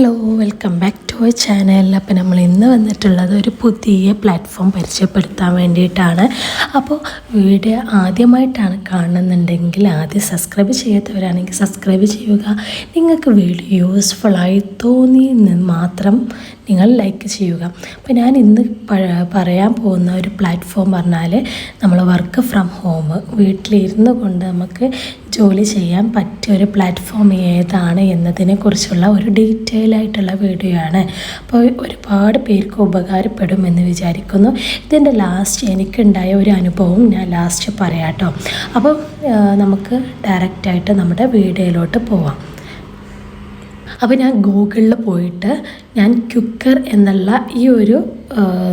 Hello welcome back to our channel അപ്പോൾ നമ്മൾ ഇന്ന് വന്നിട്ടുള്ളത് ഒരു പുതിയ പ്ലാറ്റ്ഫോം പരിചയപ്പെടുത്താൻ വേണ്ടിയിട്ടാണ്. അപ്പോൾ വീഡിയോ ആദ്യമായിട്ടാണ് കാണുന്നുണ്ടെങ്കിൽ ആദ്യം സബ്സ്ക്രൈബ് ചെയ്യാത്തവരാണെങ്കിൽ സബ്സ്ക്രൈബ് ചെയ്യുക. നിങ്ങൾക്ക് വീഡിയോ യൂസ്ഫുള്ളായി തോന്നി എന്ന് മാത്രം നിങ്ങൾ ലൈക്ക് ചെയ്യുക. അപ്പോൾ ഞാൻ ഇന്ന് പറയാൻ പോകുന്ന ഒരു പ്ലാറ്റ്ഫോം പറഞ്ഞാൽ നമ്മൾ വർക്ക് ഫ്രം ഹോം വീട്ടിലിരുന്ന് കൊണ്ട് നമുക്ക് ജോലി ചെയ്യാൻ പറ്റിയ ഒരു പ്ലാറ്റ്ഫോം ഏതാണ് എന്നതിനെ കുറിച്ചുള്ള ഒരു ഡീറ്റെയിൽ ആയിട്ടുള്ള വീഡിയോ ആണ്. അപ്പോൾ ഒരുപാട് പേർക്ക് ഉപകാരപ്പെടും എന്ന് വിചാരിക്കുന്നു. ഇതിന്റെ ലാസ്റ്റ് എനിക്കുണ്ടായ ഒരു അനുഭവം ഞാൻ ലാസ്റ്റ് പറയാം കേട്ടോ അപ്പോൾ നമുക്ക് ഡയറക്റ്റായിട്ട് നമ്മുടെ വീഡിയോയിലോട്ട് പോവാം. അപ്പോൾ ഞാൻ ഗൂഗിളിൽ പോയിട്ട് ഞാൻ ക്യുക്കർ എന്നുള്ള ഈ ഒരു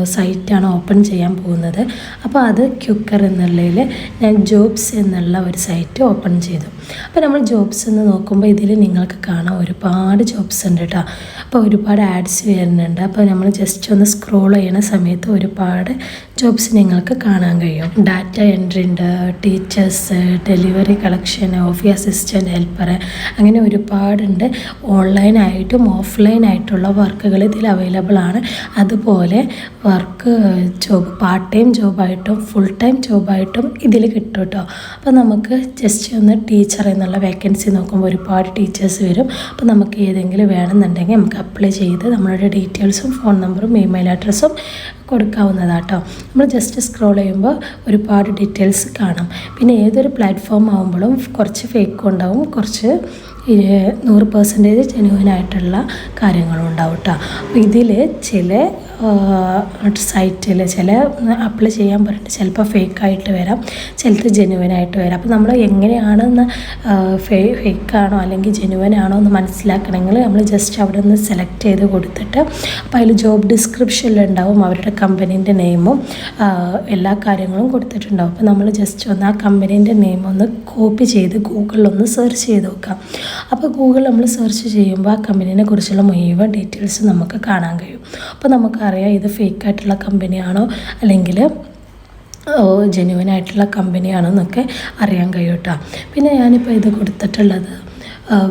സൈറ്റാണ് ഓപ്പൺ ചെയ്യാൻ പോകുന്നത്. അപ്പോൾ അത് ക്യുക്കർ എന്നുള്ളതിൽ ഞാൻ ജോബ്സ് എന്നുള്ള ഒരു സൈറ്റ് ഓപ്പൺ ചെയ്തു. അപ്പോൾ നമ്മൾ ജോബ്സ് എന്ന് നോക്കുമ്പോൾ ഇതിൽ നിങ്ങൾക്ക് കാണാം ഒരുപാട് ജോബ്സ് ഉണ്ട് കേട്ടോ. അപ്പോൾ ഒരുപാട് ആഡ്സ് വരുന്നുണ്ട്. അപ്പോൾ നമ്മൾ ജസ്റ്റ് ഒന്ന് സ്ക്രോൾ ചെയ്യുന്ന സമയത്ത് ഒരുപാട് ജോബ്സ് നിങ്ങൾക്ക് കാണാൻ കഴിയും. ഡാറ്റ എൻട്രി ഉണ്ട് teachers delivery collection office assistant helper അങ്ങനെ ഒരുപാടുണ്ട്. ഓൺലൈനായിട്ടും ഓഫ്ലൈനായിട്ടുള്ള വർക്കുകൾ ഇതിൽ അവൈലബിൾ ആണ്. അതുപോലെ വർക്ക് ജോബ് പാർട്ട് ടൈം ജോബായിട്ടും ഫുൾ ടൈം ജോബായിട്ടും ഇതിൽ കിട്ടും കേട്ടോ അപ്പോൾ നമുക്ക് ജസ്റ്റ് ഒന്ന് ടീച്ചർ എന്നുള്ള വേക്കൻസി നോക്കുമ്പോൾ ഒരുപാട് ടീച്ചേഴ്സ് വരും. അപ്പോൾ നമുക്ക് ഏതെങ്കിലും വേണമെന്നുണ്ടെങ്കിൽ നമുക്ക് അപ്ലൈ ചെയ്ത് നമ്മളുടെ ഡീറ്റെയിൽസും ഫോൺ നമ്പറും ഇമെയിൽ അഡ്രസ്സും കൊടുക്കാവുന്നതാട്ടോ. നമ്മൾ ജസ്റ്റ് സ്ക്രോൾ ചെയ്യുമ്പോൾ ഒരുപാട് ഡീറ്റെയിൽസ് കാണാം. പിന്നെ ഏതൊരു പ്ലാറ്റ്ഫോം ആകുമ്പോഴും കുറച്ച് ഫേക്കും ഉണ്ടാവും കുറച്ച് നൂറ് പെർസെന്റേജ് ജെനുവനായിട്ടുള്ള കാര്യങ്ങളും ഉണ്ടാവും കേട്ടോ അപ്പോൾ ഇതിൽ ചില സൈറ്റിൽ ചില അപ്ലൈ ചെയ്യാൻ പറഞ്ഞിട്ട് ചിലപ്പോൾ ഫേക്കായിട്ട് വരാം ചിലത് ജെനുവനായിട്ട് വരാം. അപ്പോൾ നമ്മൾ എങ്ങനെയാണെന്ന് ഫേ ഫേക്കാണോ അല്ലെങ്കിൽ ജെനുവൻ ആണോ എന്ന് മനസ്സിലാക്കണമെങ്കിൽ നമ്മൾ ജസ്റ്റ് അവിടെ നിന്ന് സെലക്ട് ചെയ്ത് കൊടുത്തിട്ട് അപ്പോൾ അതിൽ ജോബ് ഡിസ്ക്രിപ്ഷനിലുണ്ടാവും അവരുടെ കമ്പനീന്റെ നെയിമും എല്ലാ കാര്യങ്ങളും കൊടുത്തിട്ടുണ്ടാവും അപ്പോൾ നമ്മൾ ജസ്റ്റ് ഒന്ന് ആ കമ്പനീന്റെ നെയിം ഒന്ന് കോപ്പി ചെയ്ത് ഗൂഗിളിലൊന്ന് സെർച്ച് ചെയ്ത് നോക്കാം. അപ്പോൾ ഗൂഗിൾ നമ്മൾ സെർച്ച് ചെയ്യുമ്പോൾ ആ കമ്പനീനെ കുറിച്ചുള്ള മുഴുവൻ ഡീറ്റെയിൽസ് നമുക്ക് കാണാൻ കഴിയും. അപ്പോൾ നമുക്കറിയാം ഇത് ഫേക്കായിട്ടുള്ള കമ്പനിയാണോ അല്ലെങ്കിൽ ജെന്യുവൻ ആയിട്ടുള്ള കമ്പനിയാണെന്നൊക്കെ അറിയാൻ കഴിയും കേട്ടോ പിന്നെ ഞാനിപ്പോൾ ഇത് കൊടുത്തിട്ടുള്ളത്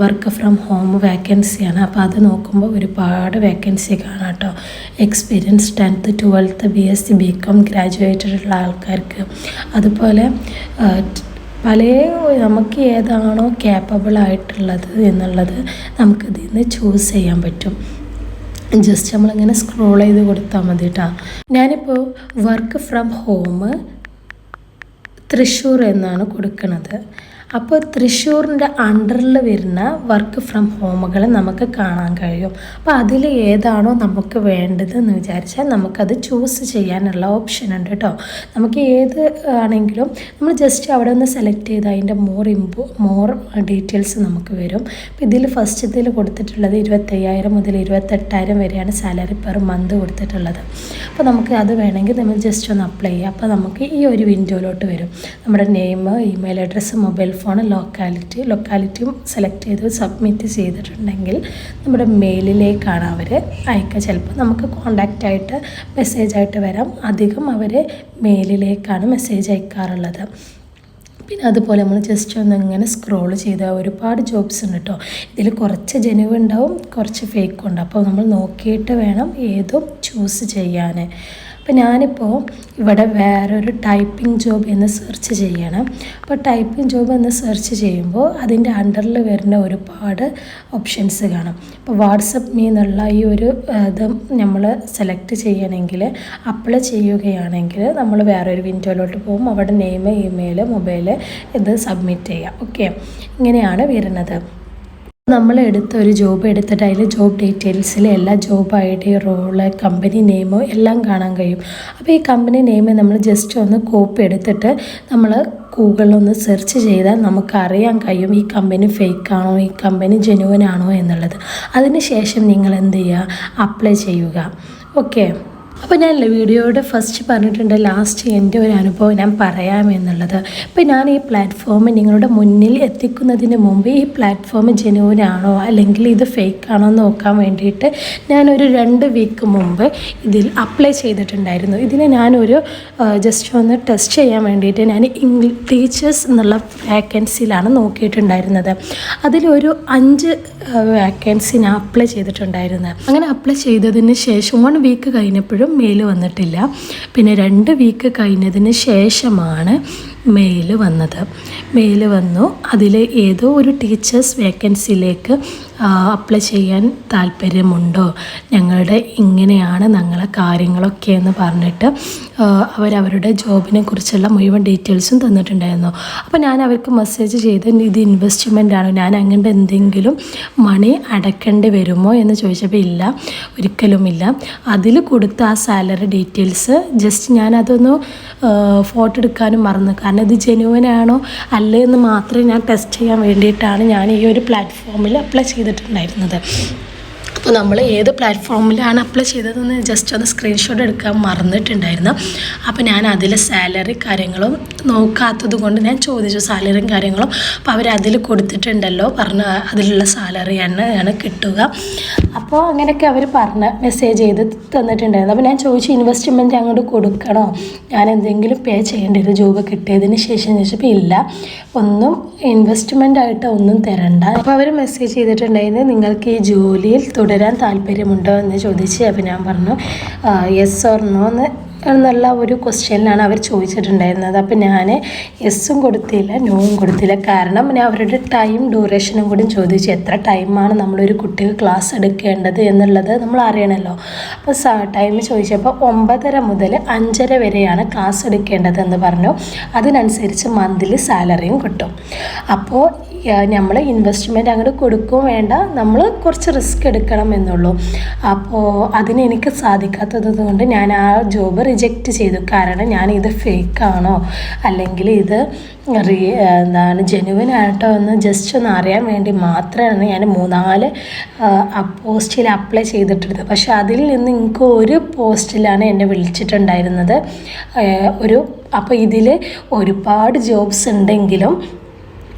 വർക്ക് ഫ്രം ഹോം വേക്കൻസിയാണ് അപ്പോൾ അത് നോക്കുമ്പോൾ ഒരുപാട് വേക്കൻസി കാണാം കേട്ടോ experience tenth twelfth B S C B com graduated ഉള്ള ആൾക്കാർക്ക്. അതുപോലെ പല നമുക്ക് ഏതാണോ കേപ്പബിൾ ആയിട്ടുള്ളത് എന്നുള്ളത് നമുക്കിതിൽ നിന്ന് ചൂസ് ചെയ്യാൻ പറ്റും. ജസ്റ്റ് നമ്മളിങ്ങനെ സ്ക്രോൾ ചെയ്ത് കൊടുത്താൽ മതി കേട്ടോ ഞാനിപ്പോൾ വർക്ക് ഫ്രം ഹോം തൃശ്ശൂർ എന്നാണ് കൊടുക്കുന്നത് അപ്പോൾ തൃശ്ശൂരിന്റെ അണ്ടറിൽ വരുന്ന വർക്ക് ഫ്രം ഹോമുകൾ നമുക്ക് കാണാൻ കഴിയും. അപ്പോൾ അതിൽ ഏതാണോ നമുക്ക് വേണ്ടത് എന്ന് വിചാരിച്ചാൽ നമുക്കത് ചൂസ് ചെയ്യാനുള്ള ഓപ്ഷൻ ഉണ്ട് കേട്ടോ. നമുക്ക് ഏത് ആണെങ്കിലും നമ്മൾ ജസ്റ്റ് അവിടെ ഒന്ന് സെലക്ട് ചെയ്ത് അതിന്റെ മോർ ഇമ്പോ മോർ ഡീറ്റെയിൽസ് നമുക്ക് വരും. അപ്പോൾ ഇതിൽ ഫസ്റ്റ് ഇതിൽ കൊടുത്തിട്ടുള്ളത് ഇരുപത്തയ്യായിരം മുതൽ ഇരുപത്തെട്ടായിരം വരെയാണ് സാലറി പെർ മന്ത് കൊടുത്തിട്ടുള്ളത്. അപ്പോൾ നമുക്ക് അത് വേണമെങ്കിൽ നമ്മൾ ജസ്റ്റ് ഒന്ന് അപ്ലൈ ചെയ്യാം അപ്പോൾ നമുക്ക് ഈ ഒരു വിൻഡോയിലോട്ട് വരും. നമ്മുടെ name email address mobile phone locality ലൊക്കാലിറ്റിയും select ചെയ്ത് സബ്മിറ്റ് ചെയ്തിട്ടുണ്ടെങ്കിൽ നമ്മുടെ മെയിലിലേക്കാണ് അവർ അയക്കുക. ചിലപ്പോൾ നമുക്ക് കോണ്ടാക്റ്റ് ആയിട്ട് മെസ്സേജ് ആയിട്ട് വരാം. അധികം അവർ മെയിലിലേക്കാണ് മെസ്സേജ് അയക്കാറുള്ളത്. പിന്നെ അതുപോലെ നമ്മൾ ജസ്റ്റ് ഒന്ന് ഇങ്ങനെ സ്ക്രോൾ ചെയ്താൽ ഒരുപാട് ജോബ്സ് ഉണ്ട് കേട്ടോ ഇതിൽ കുറച്ച് ജനുവ് ഉണ്ടാവും കുറച്ച് ഫേക്കും ഉണ്ട്. അപ്പോൾ നമ്മൾ നോക്കിയിട്ട് വേണം ഏതും ചൂസ് ചെയ്യാൻ അപ്പോൾ ഞാനിപ്പോൾ ഇവിടെ വേറൊരു ടൈപ്പിംഗ് ജോബ് എന്ന് സെർച്ച് ചെയ്യണം. അപ്പോൾ ടൈപ്പിംഗ് ജോബ് എന്ന് സെർച്ച് ചെയ്യുമ്പോൾ അതിന്റെ അണ്ടറിൽ വരുന്ന ഒരുപാട് ഓപ്ഷൻസ് കാണാം. അപ്പോൾ വാട്സപ്പ് മീ എന്നുള്ള ഈ ഒരു ഇത് നമ്മൾ സെലക്ട് ചെയ്യണമെങ്കിൽ അപ്ലൈ ചെയ്യുകയാണെങ്കിൽ നമ്മൾ വേറൊരു വിൻഡോയിലോട്ട് പോകും. അവിടെ നെയിം ഇമെയിൽ മൊബൈൽ ഇത് സബ്മിറ്റ് ചെയ്യാം. ഓക്കെ ഇങ്ങനെയാണ് വരുന്നത്. നമ്മൾ എടുത്ത ഒരു ജോബ് എടുത്തിട്ട് അതിൽ ജോബ് ഡീറ്റെയിൽസിൽ എല്ലാ job I D role company നെയിമോ എല്ലാം കാണാൻ കഴിയും. അപ്പോൾ ഈ കമ്പനി നെയിം നമ്മൾ ജസ്റ്റ് ഒന്ന് കോപ്പി എടുത്തിട്ട് നമ്മൾ ഗൂഗിളിൽ ഒന്ന് സെർച്ച് ചെയ്താൽ നമുക്ക് അറിയാൻ കഴിയും ഈ കമ്പനി ഫേക്ക് ആണോ ഈ കമ്പനി ജെനുവൻ ആണോ എന്നുള്ളത്. അതിന് ശേഷം നിങ്ങൾ എന്ത് ചെയ്യുക? അപ്ലൈ ചെയ്യുക. ഓക്കെ അപ്പോൾ ഞാൻ വീഡിയോയുടെ ഫസ്റ്റ് പറഞ്ഞിട്ടുണ്ട് ലാസ്റ്റ് എന്റെ ഒരു അനുഭവം ഞാൻ പറയാമെന്നുള്ളത് അപ്പോൾ ഞാൻ ഈ പ്ലാറ്റ്ഫോം നിങ്ങളുടെ മുന്നിൽ എത്തിക്കുന്നതിന് മുമ്പ് ഈ പ്ലാറ്റ്ഫോം ജെനുവൻ ആണോ അല്ലെങ്കിൽ ഇത് ഫേക്ക് ആണോ എന്ന് നോക്കാൻ വേണ്ടിയിട്ട് ഞാനൊരു രണ്ട് വീക്ക് മുമ്പ് ഇതിൽ അപ്ലൈ ചെയ്തിട്ടുണ്ടായിരുന്നു. ഇതിന് ഞാനൊരു ജസ്റ്റ് ഒന്ന് ടെസ്റ്റ് ചെയ്യാൻ വേണ്ടിയിട്ട് ഞാൻ ഇംഗ്ലീഷ് ടീച്ചേഴ്സ് എന്നുള്ള വാക്കൻസിയിലാണ് നോക്കിയിട്ടുണ്ടായിരുന്നത്. അതിലൊരു അഞ്ച് വാക്കൻസി ഞാൻ അപ്ലൈ ചെയ്തിട്ടുണ്ടായിരുന്നത് അങ്ങനെ അപ്ലൈ ചെയ്തതിന് ശേഷം വൺ വീക്ക് കഴിഞ്ഞപ്പോഴും മെയിൽ വന്നിട്ടില്ല. പിന്നെ രണ്ട് വീക്ക് കഴിഞ്ഞതിന് ശേഷമാണ് മെയിൽ വന്നത്. മെയിൽ വന്നു. അതിൽ ഏതോ ഒരു ടീച്ചേഴ്സ് വേക്കൻസിയിലേക്ക് അപ്ലൈ ചെയ്യാൻ താല്പര്യമുണ്ടോ? ഞങ്ങളുടെ ഇങ്ങനെയാണ് ഞങ്ങളെ കാര്യങ്ങളൊക്കെ എന്ന് പറഞ്ഞിട്ട് അവരവരുടെ ജോബിനെ കുറിച്ചുള്ള മുഴുവൻ ഡീറ്റെയിൽസും തന്നിട്ടുണ്ടായിരുന്നു. അപ്പോൾ ഞാൻ അവർക്ക് മെസ്സേജ് ചെയ്ത് ഇത് ഇൻവെസ്റ്റ്മെന്റ് ആണോ? ഞാൻ അങ്ങോട്ട് എന്തെങ്കിലും മണി അടയ്ക്കേണ്ടി വരുമോ? എന്ന് ചോദിച്ചപ്പോൾ ഇല്ല ഒരിക്കലുമില്ല അതിൽ കൊടുത്ത ആ സാലറി ഡീറ്റെയിൽസ് ജസ്റ്റ് ഞാൻ അതൊന്ന് ഫോട്ടോ എടുക്കാനും മറന്നു. കാരണം ഇത് ജെനുവൻ ആണോ? അല്ലേ എന്ന് മാത്രമേ ഞാൻ ടെസ്റ്റ് ചെയ്യാൻ വേണ്ടിയിട്ടാണ് ഞാൻ ഈ ഒരു പ്ലാറ്റ്ഫോമിൽ അപ്ലൈ ചെയ്തിട്ടുണ്ടായിരുന്നത്. അപ്പോൾ നമ്മൾ ഏത് പ്ലാറ്റ്ഫോമിലാണ് അപ്ലൈ ചെയ്തതെന്ന് ജസ്റ്റ് ഒന്ന് സ്ക്രീൻഷോട്ട് എടുക്കാൻ മറന്നിട്ടുണ്ടായിരുന്നു. അപ്പോൾ ഞാൻ അതിലെ സാലറി കാര്യങ്ങളും നോക്കാത്തത് കൊണ്ട് ഞാൻ ചോദിച്ചു സാലറിയും കാര്യങ്ങളും. അപ്പോൾ അവർ അതിൽ കൊടുത്തിട്ടുണ്ടല്ലോ പറഞ്ഞ അതിലുള്ള സാലറിയാണ് ആണ് കിട്ടുക. അപ്പോൾ അങ്ങനെയൊക്കെ അവർ പറഞ്ഞ് മെസ്സേജ് ചെയ്ത് തന്നിട്ടുണ്ടായിരുന്നു. അപ്പോൾ ഞാൻ ചോദിച്ചു ഇൻവെസ്റ്റ്മെന്റ് അങ്ങോട്ട് കൊടുക്കണോ? ഞാൻ എന്തെങ്കിലും പേ ചെയ്യേണ്ടി വരും ജോബ് കിട്ടിയതിന് ശേഷം. ചോദിച്ചപ്പോൾ ഇല്ല ഒന്നും ഇൻവെസ്റ്റ്മെന്റ് ആയിട്ട് ഒന്നും തരണ്ട. അപ്പോൾ അവർ മെസ്സേജ് ചെയ്തിട്ടുണ്ടായിരുന്നു നിങ്ങൾക്ക് ഈ ജോലിയിൽ തുടരാൻ താല്പര്യമുണ്ടോ എന്ന് ചോദിച്ച്. അപ്പോൾ ഞാൻ പറഞ്ഞു യെസ് ഓർ നോ എന്ന് എന്നുള്ള ഒരു ക്വസ്റ്റ്യനാണ് അവർ ചോദിച്ചിട്ടുണ്ടായിരുന്നത്. അപ്പോൾ ഞാൻ യെസ്സും കൊടുത്തില്ല നോവും കൊടുത്തില്ല. കാരണം ഞാൻ അവരുടെ ടൈം ഡ്യൂറേഷനും കൂടി ചോദിച്ചു. എത്ര ടൈമാണ് നമ്മളൊരു കുട്ടിക്ക് ക്ലാസ് എടുക്കേണ്ടത് എന്നുള്ളത് നമ്മൾ അറിയണമല്ലോ. അപ്പോൾ ടൈം ചോദിച്ചപ്പോൾ ഒമ്പതര മുതൽ അഞ്ചര വരെയാണ് ക്ലാസ് എടുക്കേണ്ടത് എന്ന് പറഞ്ഞു. അതിനനുസരിച്ച് മന്ത്ലി സാലറിയും കിട്ടും. അപ്പോൾ നമ്മൾ ഇൻവെസ്റ്റ്മെന്റ് അങ്ങോട്ട് കൊടുക്കുകയും വേണ്ട നമ്മൾ കുറച്ച് റിസ്ക് എടുക്കണം എന്നുള്ളൂ. അപ്പോൾ അതിനെനിക്ക് സാധിക്കാത്തത് കൊണ്ട് ഞാൻ ആ ജോബ് റിജക്റ്റ് ചെയ്തു. കാരണം ഞാൻ ഇത് ഫേക്കാണോ അല്ലെങ്കിൽ ഇത് റീ എന്താണ് ജെനുവൻ ആയിട്ടോ എന്ന് ജസ്റ്റ് ഒന്ന് അറിയാൻ വേണ്ടി മാത്രമാണ് ഞാൻ മൂന്നാൽ പോസ്റ്റിൽ അപ്ലൈ ചെയ്തിട്ടുള്ളത് പക്ഷേ അതിൽ നിന്ന് എനിക്ക് ഒരു പോസ്റ്റിലാണ് എന്നെ വിളിച്ചിട്ടുണ്ടായിരുന്നത്. ഒരു അപ്പോൾ ഇതിൽ ഒരുപാട് ജോബ്സ് ഉണ്ടെങ്കിലും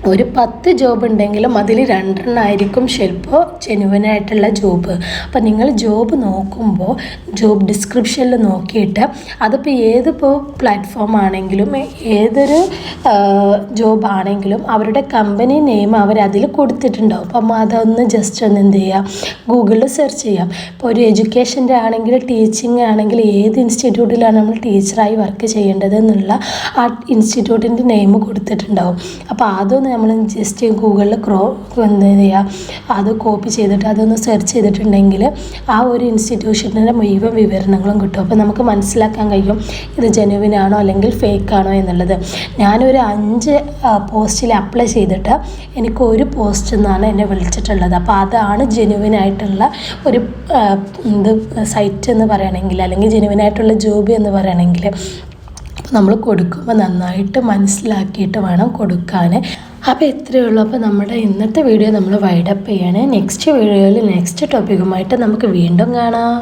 ഒരു പത്ത് ജോബ് ഉണ്ടെങ്കിലും അതിൽ രണ്ടെണ്ണമായിരിക്കും ചിലപ്പോൾ ജെനുവനായിട്ടുള്ള ജോബ് അപ്പോൾ നിങ്ങൾ ജോബ് നോക്കുമ്പോൾ ജോബ് ഡിസ്ക്രിപ്ഷനിൽ നോക്കിയിട്ട് അതിപ്പോൾ ഏതിപ്പോൾ പ്ലാറ്റ്ഫോം ആണെങ്കിലും ഏതൊരു ജോബ് ആണെങ്കിലും അവരുടെ കമ്പനി നെയിം അവരതിൽ കൊടുത്തിട്ടുണ്ടാവും. അപ്പം അതൊന്ന് ജസ്റ്റ് ഒന്ന് എന്ത് ചെയ്യുക ഗൂഗിളിൽ സെർച്ച് ചെയ്യാം. ഇപ്പോൾ ഒരു എഡ്യൂക്കേഷന്റെ ആണെങ്കിൽ ടീച്ചിങ് ആണെങ്കിൽ ഏത് ഇൻസ്റ്റിറ്റ്യൂട്ടിലാണ് നമ്മൾ ടീച്ചറായി വർക്ക് ചെയ്യേണ്ടത് എന്നുള്ള ആ ഇൻസ്റ്റിറ്റ്യൂട്ടിന്റെ നെയിം കൊടുത്തിട്ടുണ്ടാവും. അപ്പോൾ അതൊന്ന് നമ്മൾ ജസ്റ്റ് ഗൂഗിളിൽ ക്രോ എന്താ ചെയ്യുക അത് കോപ്പി ചെയ്തിട്ട് അതൊന്ന് സെർച്ച് ചെയ്തിട്ടുണ്ടെങ്കിൽ ആ ഒരു ഇൻസ്റ്റിറ്റ്യൂഷന്റെ മുഴുവൻ വിവരണങ്ങളും കിട്ടും. അപ്പോൾ നമുക്ക് മനസ്സിലാക്കാൻ കഴിയും ഇത് ജനുവിനാണോ അല്ലെങ്കിൽ ഫേക്ക് ആണോ എന്നുള്ളത്. ഞാനൊരു അഞ്ച് പോസ്റ്റിൽ അപ്ലൈ ചെയ്തിട്ട് എനിക്ക് ഒരു പോസ്റ്റ് എന്നാണ് എന്നെ വിളിച്ചിട്ടുള്ളത്. അപ്പോൾ അതാണ് ജെനുവിനായിട്ടുള്ള ഒരു ഇത് സൈറ്റ് എന്ന് പറയുകയാണെങ്കിൽ അല്ലെങ്കിൽ ജെനുവിനായിട്ടുള്ള ജോബി എന്ന് പറയുകയാണെങ്കിൽ നമ്മൾ കൊടുക്കുമ്പോൾ നന്നായിട്ട് മനസ്സിലാക്കിയിട്ട് വേണം കൊടുക്കാൻ അപ്പോൾ ഇത്രയേ ഉള്ളൂ. അപ്പോൾ നമ്മുടെ ഇന്നത്തെ വീഡിയോ നമ്മൾ വൈഡപ്പ് ചെയ്യണേ. നെക്സ്റ്റ് വീഡിയോയിൽ നെക്സ്റ്റ് ടോപ്പിക്കുമായിട്ട് നമുക്ക് വീണ്ടും കാണാം.